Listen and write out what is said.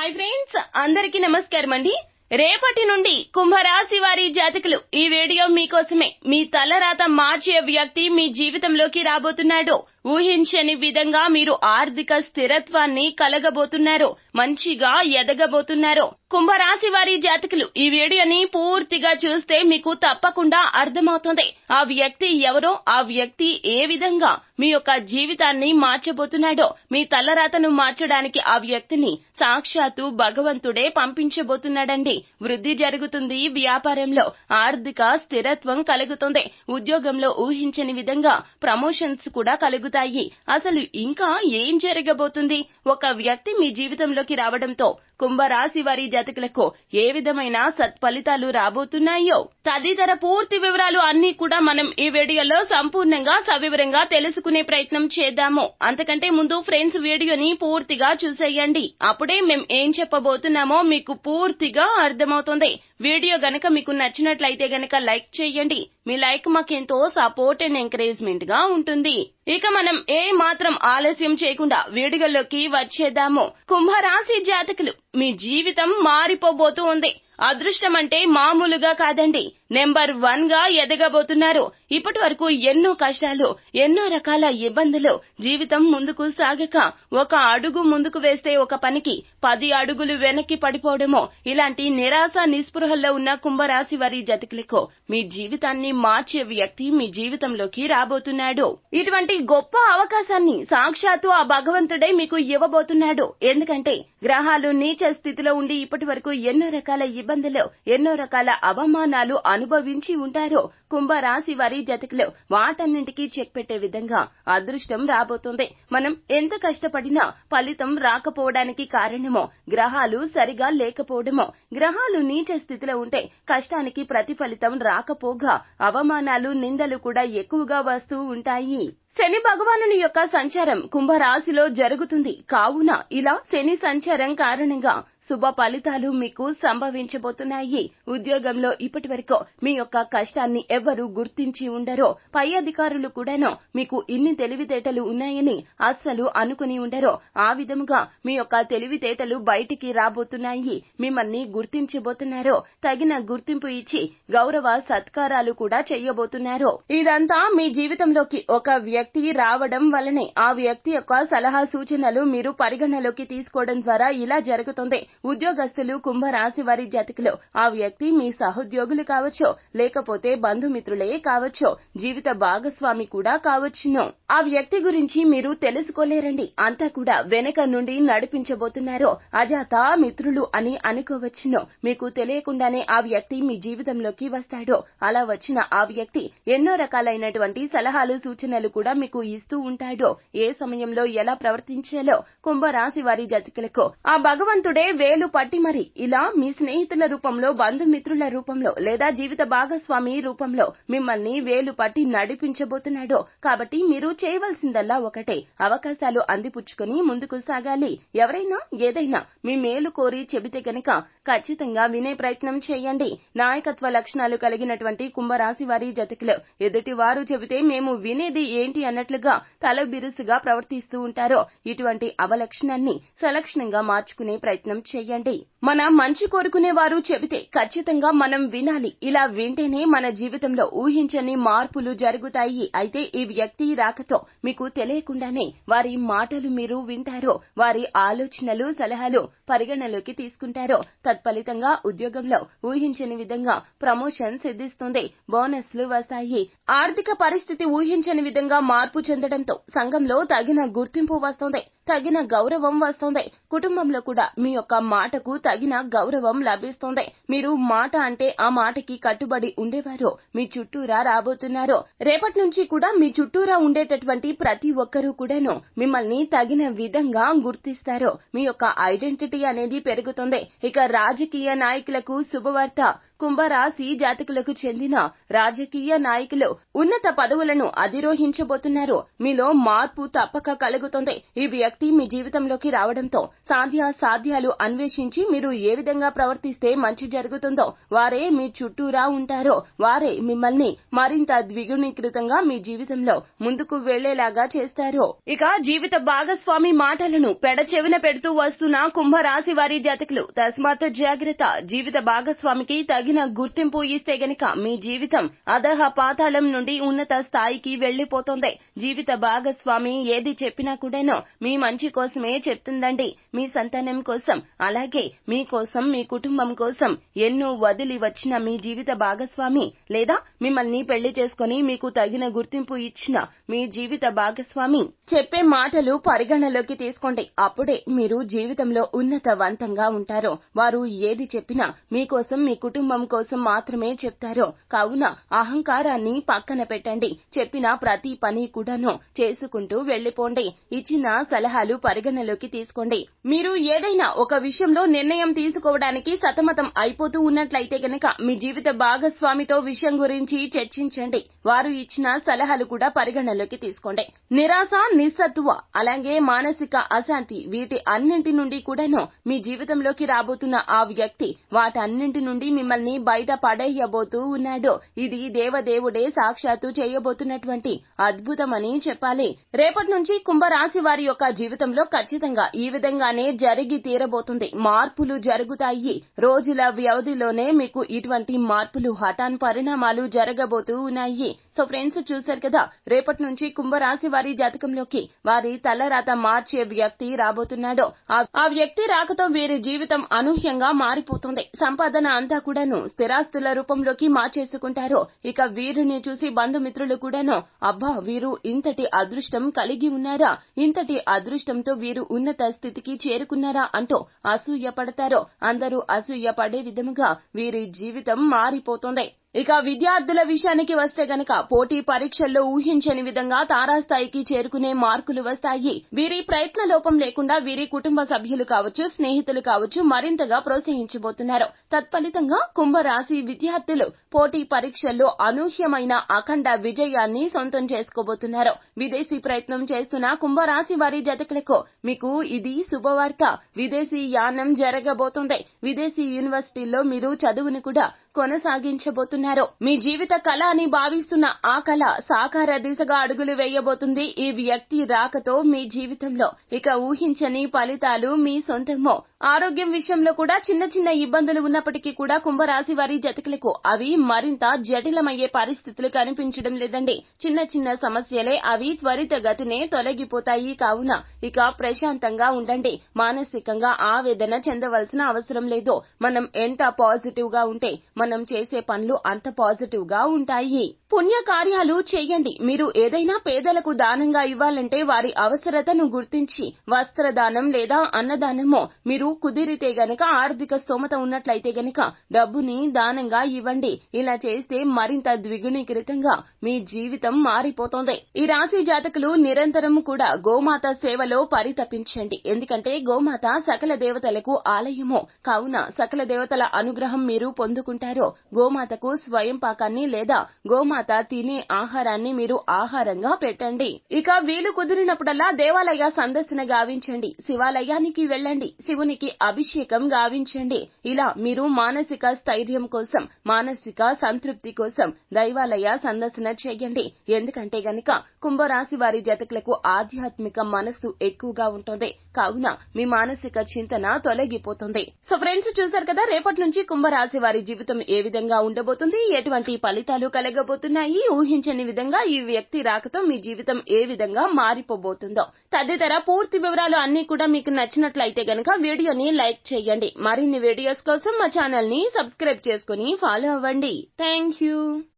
Hi friends అందరికీ నమస్కారం అండి. రేపటి నుండి కుంభరాశి వారి జాతకులు ఈ వీడియో మీకోసమే మీ తలరాత మార్చే వ్యక్తి మీ జీవితంలోకి రాబోతున్నాడు. ఊహించని విధంగా మీరు ఆర్థిక స్థిరత్వాన్ని కలగబోతున్నారు మంచిగా ఎదగబోతున్నారు. కుంభరాశి వారి జాతకులు ఈ వీడియోని పూర్తిగా చూస్తే మీకు తప్పకుండా అర్థమవుతుంది. ఆ వ్యక్తి ఎవరో ఆ వ్యక్తి ఏ విధంగా మీ యొక్క జీవితాన్ని మార్చబోతున్నాడో మీ తలరాతను మార్చడానికి ఆ వ్యక్తిని సాక్షాత్తు భగవంతుడే పంపించబోతున్నాడండి. వృద్ధి జరుగుతుంది వ్యాపారంలో ఆర్థిక స్థిరత్వం కలుగుతుంది. ఉద్యోగంలో ఊహించని విధంగా ప్రమోషన్స్ కూడా జరుగుతాయి. అసలు ఇంకా ఏం జరగబోతుంది? ఒక వ్యక్తి మీ జీవితంలోకి రావడంతో కుంభరాశి వారి జాతకులకు ఏ విధమైన సత్ఫలితాలు రాబోతున్నాయో? తదితర పూర్తి వివరాలు అన్ని కూడా మనం ఈ వీడియోలో సంపూర్ణంగా సవివరంగా తెలుసుకునే ప్రయత్నం చేద్దాము. అంతకంటే ముందు ఫ్రెండ్స్ వీడియోని పూర్తిగా చూసేయండి. అప్పుడే మేం ఏం చెప్పబోతున్నామో మీకు పూర్తిగా అర్థమవుతుంది. వీడియో గనక మీకు నచ్చినట్లయితే గనక లైక్ చేయండి. మీ లైక్ మాకెంతో సపోర్ట్ అండ్ ఎంకరేజ్మెంట్గా ఉంటుంది. ఇక మనం ఏ మాత్రం ఆలస్యం చేయకుండా వీడియోలోకి వచ్చేద్దాము. కుంభరాశి జాతకులు మీ జీవితం మారిపోబోతూ ఉంది అదృష్టం అంటే మామూలుగా కాదండి. నెంబర్ వన్గా ఎదగబోతున్నారు. ఇప్పటి వరకు ఎన్నో కష్టాలు ఎన్నో రకాల ఇబ్బందులు జీవితం ముందుకు సాగక ఒక అడుగు ముందుకు వేస్తే ఒక పనికి పది అడుగులు వెనక్కి పడిపోవడమో ఇలాంటి నిరాశ నిస్పృహల్లో ఉన్న కుంభరాశి వారి జతకులకు మీ జీవితాన్ని మార్చే వ్యక్తి మీ జీవితంలోకి రాబోతున్నాడు. ఇటువంటి గొప్ప అవకాశాన్ని సాక్షాత్తు ఆ భగవంతుడే మీకు ఇవ్వబోతున్నాడు. ఎందుకంటే గ్రహాలు నీచ స్థితిలో ఉండి ఇప్పటి వరకు ఎన్నో రకాల ఇబ్బందులు ఎన్నో రకాల అవమానాలు అనుభవించి ఉంటారో. కుంభరాశి వారి జతకులు వాటన్నింటికీ చెక్ పెట్టే విధంగా అదృష్టం రాబోతుంది. మనం ఎంత కష్టపడినా ఫలితం రాకపోవడానికి కారణమో గ్రహాలు సరిగా లేకపోవడమో గ్రహాలు నీచ స్థితిలో ఉంటే కష్టానికి ప్రతిఫలితం రాకపోగా అవమానాలు నిందలు కూడా ఎక్కువగా వస్తూ ఉంటాయి. శని భగవానుని యొక్క సంచారం కుంభరాశిలో జరుగుతుంది. కావున ఇలా శని సంచారం కారణంగా శుభ ఫలితాలు మీకు సంభవించబోతున్నాయి. ఉద్యోగంలో ఇప్పటి వరకు మీ యొక్క కష్టాన్ని ఎవ్వరూ గుర్తించి ఉండరో పై అధికారులు కూడాను మీకు ఇన్ని తెలివితేటలు ఉన్నాయని అస్సలు అనుకుని ఉండరో ఆ విధముగా మీ యొక్క తెలివితేటలు బయటికి రాబోతున్నాయి. మిమ్మల్ని గుర్తించబోతున్నారో తగిన గుర్తింపు ఇచ్చి గౌరవ సత్కారాలు కూడా చేయబోతున్నారు. ఇదంతా మీ జీవితంలోకి ఒక వ్యక్తి రావడం వలనే ఆ వ్యక్తి యొక్క సలహా సూచనలు మీరు పరిగణలోకి తీసుకోవడం ద్వారా ఇలా జరుగుతుంది. ఉద్యోగస్తులు కుంభరాశి వారి జాతకులు ఆ వ్యక్తి మీ సహోద్యోగులు కావచ్చు లేకపోతే బంధుమిత్రులే కావచ్చు జీవిత భాగస్వామి కూడా కావచ్చును. ఆ వ్యక్తి గురించి మీరు తెలుసుకోలేరండి. అంతా కూడా వెనక నుండి నడిపించబోతున్నారు అజాత మిత్రులు అని అనుకోవచ్చును. మీకు తెలియకుండానే ఆ వ్యక్తి మీ జీవితంలోకి వస్తాడో. అలా వచ్చిన ఆ వ్యక్తి ఎన్నో రకాలైనటువంటి సలహాలు సూచనలు కూడా మీకు ఇస్తూ ఉంటాడో. ఏ సమయంలో ఎలా ప్రవర్తించాలో కుంభరాశి వారి జతికలకు. ఆ భగవంతుడే వేలు పట్టి మరి ఇలా మీ స్నేహితుల రూపంలో బంధుమిత్రుల రూపంలో లేదా జీవిత భాగస్వామి రూపంలో మిమ్మల్ని వేలు పట్టి నడిపించబోతున్నాడో. కాబట్టి మీరు చేయవలసిందల్లా ఒకటే. అవకాశాలు అందిపుచ్చుకుని ముందుకు సాగాలి. ఎవరైనా ఏదైనా మీ మేలు కోరి చెబితే గనక ఖచ్చితంగా వినే ప్రయత్నం చేయండి. నాయకత్వ లక్షణాలు కలిగినటువంటి కుంభరాశి వారి జతకులు. ఎదుటి వారు చెబితే మేము వినేది ఏంటి అన్నట్లుగా తల బిరుసుగా ప్రవర్తిస్తూ ఉంటారో ఇటువంటి అవలక్షణాన్ని సలక్షణంగా మార్చుకునే ప్రయత్నం చేయండి. మన మంచి కోరుకునే వారు చెబితే ఖచ్చితంగా మనం వినాలి. ఇలా వింటేనే మన జీవితంలో ఊహించని మార్పులు జరుగుతాయి. అయితే ఈ వ్యక్తి రాకతో మీకు తెలియకుండానే వారి మాటలు మీరు వింటారో వారి ఆలోచనలు సలహాలు పరిగణలోకి తీసుకుంటారో తత్ఫలితంగా ఉద్యోగంలో ఊహించని విధంగా ప్రమోషన్ సిద్ధిస్తుంది బోనస్లు వస్తాయి. ఆర్థిక పరిస్థితి ఊహించని విధంగా మార్పు చెందడంతో సంఘంలో తగిన గుర్తింపు వస్తుంది. తగిన గౌరవం వస్తుంది. కుటుంబంలో కూడా మీ యొక్క మాటకు తగిన గౌరవం లభిస్తుంది. మీరు మాట అంటే ఆ మాటకి కట్టుబడి ఉండేవారు. మీ చుట్టూరా రాబోతున్నారు. రేపటి నుంచి కూడా మీ చుట్టూరా ఉండేటటువంటి ప్రతి ఒక్కరూ కూడాను మిమ్మల్ని తగిన విధంగా గుర్తిస్తారు. మీ యొక్క ఐడెంటిటీ అనేది పెరుగుతుంది. ఇక రాజకీయ నాయకులకు శుభవార్త. కుంభరాశి జాతకులకు చెందిన రాజకీయ నాయకులు ఉన్నత పదవులను అధిరోహించబోతున్నారు. మీలో మార్పు తప్పక కలుగుతుంది. ఈ వ్యక్తి మీ జీవితంలోకి రావడంతో సాధ్య సాధ్యాలు అన్వేషించి మీరు ఏ విధంగా ప్రవర్తిస్తే మంచి జరుగుతుందో వారే మీ చుట్టూరా ఉంటారో వారే మిమ్మల్ని మరింత ద్విగుణీకృతంగా మీ జీవితంలో ముందుకు వెళ్ళేలాగా చేస్తారు. ఇక జీవిత భాగస్వామి మాటలను పెడచెవిన పెడుతూ వస్తున్న కుంభరాశి వారి జాతకులు తస్మాత్ జాగ్రత్త. జీవిత భాగస్వామికి తగిన గుర్తింపు ఇస్తే గనక మీ జీవితం అదహ పాతాళం నుండి ఉన్నత స్థాయికి వెళ్ళిపోతుంది జీవిత భాగస్వామి ఏది చెప్పినా కూడాను మీ మంచి కోసమే చెప్తుందండి. మీ సంతానం కోసం అలాగే మీ కోసం మీ కుటుంబం కోసం ఎన్నో వదిలి వచ్చిన మీ జీవిత భాగస్వామి లేదా మిమ్మల్ని పెళ్ళి చేసుకుని మీకు తగిన గుర్తింపు ఇచ్చిన మీ జీవిత భాగస్వామి చెప్పే మాటలు పరిగణలోకి తీసుకోండి. అప్పుడే మీరు జీవితంలో ఉన్నతవంతంగా ఉంటారు. వారు ఏది చెప్పినా మీకోసం మీ కుటుంబం కోసం మాత్రమే చెప్తారు. కావున అహంకారాన్ని పక్కన పెట్టండి. చెప్పిన ప్రతి పని కూడాను చేసుకుంటూ వెళ్ళిపోండి ఇచ్చిన సలహాలు పరిగణలోకి తీసుకోండి. మీరు ఏదైనా ఒక విషయంలో నిర్ణయం తీసుకోవడానికి సతమతం అయిపోతూ ఉన్నట్లయితే గనక మీ జీవిత భాగస్వామితో విషయం గురించి చర్చించండి. వారు ఇచ్చిన సలహాలు కూడా పరిగణలోకి తీసుకోండి. నిరాశ నిస్సత్వ అలాగే మానసిక అశాంతి వీటి అన్నింటి నుండి కూడాను మీ జీవితంలోకి రాబోతున్న ఆ వ్యక్తి వాటన్నింటి నుండి మిమ్మల్ని బయట పడేయబోతూ ఉన్నాడు. ఇది దేవదేవుడే సాక్షాత్తు చేయబోతున్నటువంటి అద్భుతమని చెప్పాలి. రేపటి నుంచి కుంభరాశి వారి యొక్క జీవితంలో ఖచ్చితంగా ఈ విధంగానే జరిగి తీరబోతుంది. మార్పులు జరుగుతాయి. రోజుల వ్యవధిలోనే మీకు ఇటువంటి మార్పులు హఠాన్ పరిణామాలు జరగబోతూ ఉన్నాయి. సో ఫ్రెండ్స్ చూశారు కదా రేపటి నుంచి కుంభరాశి వారి జాతకంలోకి వారి తలరాత మార్చే వ్యక్తి రాబోతున్నాడు. ఆ వ్యక్తి రాకతో వీరి జీవితం అనూహ్యంగా మారిపోతుంది. సంపాదన అంతా కూడాను స్థిరాస్తుల రూపంలోకి మార్చేసుకుంటారో ఇక వీరిని చూసి బంధుమిత్రులు కూడాను అబ్బా వీరు ఇంతటి అదృష్టం కలిగి ఉన్నారా? ఇంతటి అదృష్టంతో వీరు ఉన్నత స్థితికి చేరుకున్నారా అంటూ అసూయ పడతారో అందరూ అసూయ పడే విధముగా వీరి జీవితం మారిపోతుంది. ఇక విద్యార్థుల విషయానికి వస్తే గనక పోటీ పరీక్షల్లో ఊహించని విధంగా తారాస్థాయికి చేరుకునే మార్కులు వస్తాయి. వీరి ప్రయత్న లోపం లేకుండా వీరి కుటుంబ సభ్యులు కావచ్చు స్నేహితులు కావచ్చు మరింతగా ప్రోత్సహించబోతున్నారు. తత్ఫలితంగా కుంభరాశి విద్యార్థులు పోటీ పరీక్షల్లో అనూహ్యమైన అఖండ విజయాన్ని సొంతం చేసుకోబోతున్నారు. విదేశీ ప్రయత్నం చేస్తున్న కుంభరాశి వారి జతకులకు మీకు ఇది శుభవార్త. విదేశీ యానం జరగబోతోంది. విదేశీ యూనివర్సిటీల్లో మీరు చదువును కూడా కొనసాగించబోతున్నారు. మీ జీవిత కళ అని భావిస్తున్న ఆ కళ సాకార దిశగా అడుగులు వేయబోతుంది ఈ వ్యక్తి రాకతో మీ జీవితంలో. ఇక ఊహించని ఫలితాలు మీ సొంతమో. ఆరోగ్యం విషయంలో కూడా చిన్న చిన్న ఇబ్బందులు ఉన్నప్పటికీ కూడా కుంభరాశి వారి జతకులకు అవి మరింత జటిలమయ్యే పరిస్థితులు కనిపించడం లేదండి. చిన్న చిన్న సమస్యలే అవి త్వరితగతినే తొలగిపోతాయి కావున ఇక ప్రశాంతంగా ఉండండి. మానసికంగా ఆవేదన చెందవలసిన అవసరం లేదు. మనం ఎంత పాజిటివ్గా ఉంటే మనం చేసే పనులు అంత పాజిటివ్గా ఉంటాయి. పుణ్య కార్యాలు చేయండి. మీరు ఏదైనా పేదలకు దానంగా ఇవ్వాలంటే వారి అవసరతను గుర్తించి వస్త్రదానం లేదా అన్నదానమో మీరు కుదిరితే గనక ఆర్థిక స్తోమత ఉన్నట్లయితే గనక డబ్బుని దానంగా ఇవ్వండి. ఇలా చేస్తే మరింత ద్విగుణీకృతంగా మీ జీవితం మారిపోతుంది. ఈ రాశి జాతకులు నిరంతరం కూడా గోమాత సేవలో పరితపించండి. ఎందుకంటే గోమాత సకల దేవతలకు ఆలయము. కావున సకల దేవతల అనుగ్రహం మీరు పొందుకుంటారో గోమాతకు స్వయం పాకాన్ని లేదా గోమాత తినే ఆహారాన్ని మీరు ఆహారంగా పెట్టండి. ఇక వీలు కుదిరినప్పుడల్లా దేవాలయ సందర్శన గావించండి. శివాలయానికి వెళ్ళండి. శివునికి అభిషేకం గావించండి. ఇలా మీరు మానసిక స్థైర్యం కోసం మానసిక సంతృప్తి కోసం దైవాలయ సందర్శన చేయండి. ఎందుకంటే గనక కుంభరాశి వారి జతకులకు ఆధ్యాత్మిక మనస్సు ఎక్కువగా ఉంటుంది. కావున మీ మానసిక చింతన తొలగిపోతుంది. సో ఫ్రెండ్స్ చూసారు కదా రేపటి నుంచి కుంభరాశి వారి జీవితం ఏ విధంగా ఉండబోతుంది? ఎటువంటి ఫలితాలు కలగబోతున్నాయి? ఊహించని విధంగా ఈ వ్యక్తి రాకతో మీ జీవితం ఏ విధంగా మారిపోబోతుందో. తదితర పూర్తి వివరాలు అన్ని కూడా మీకు నచ్చినట్లయితే గనక వీడియోని లైక్ చేయండి. మరిన్ని వీడియోస్ కోసం మా ఛానల్ని సబ్స్క్రైబ్ చేసుకుని ఫాలో అవ్వండి. Thank you